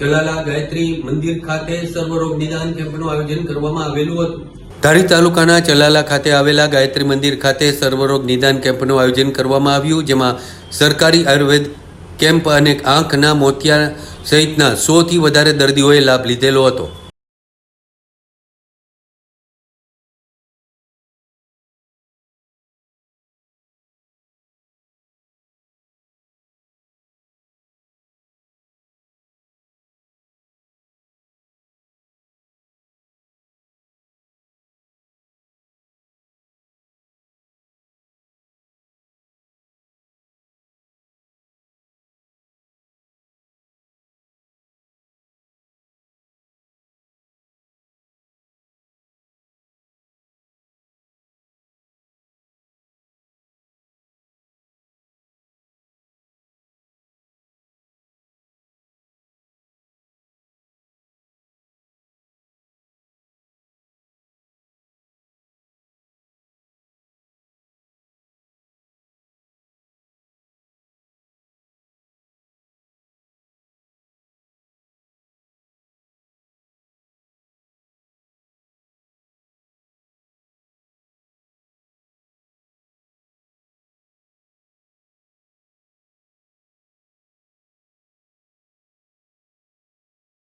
જલાલા ગાયત્રી મંદિર ખાતે સર્વરોગ નિદાન કેમ્પનું આયોજન કરવામાં આવેલું હતું. ધારી તાલુકાના ચલાલા ખાતે આવેલા ગાયત્રી મંદિર ખાતે સર્વરોગ નિદાન કેમ્પનું આયોજન કરવામાં આવ્યું, જેમાં સરકારી આયુર્વેદ કેમ્પ અને આંખના મોતિયા સહિતના સોથી વધારે દર્દીઓએ લાભ લીધેલો હતો.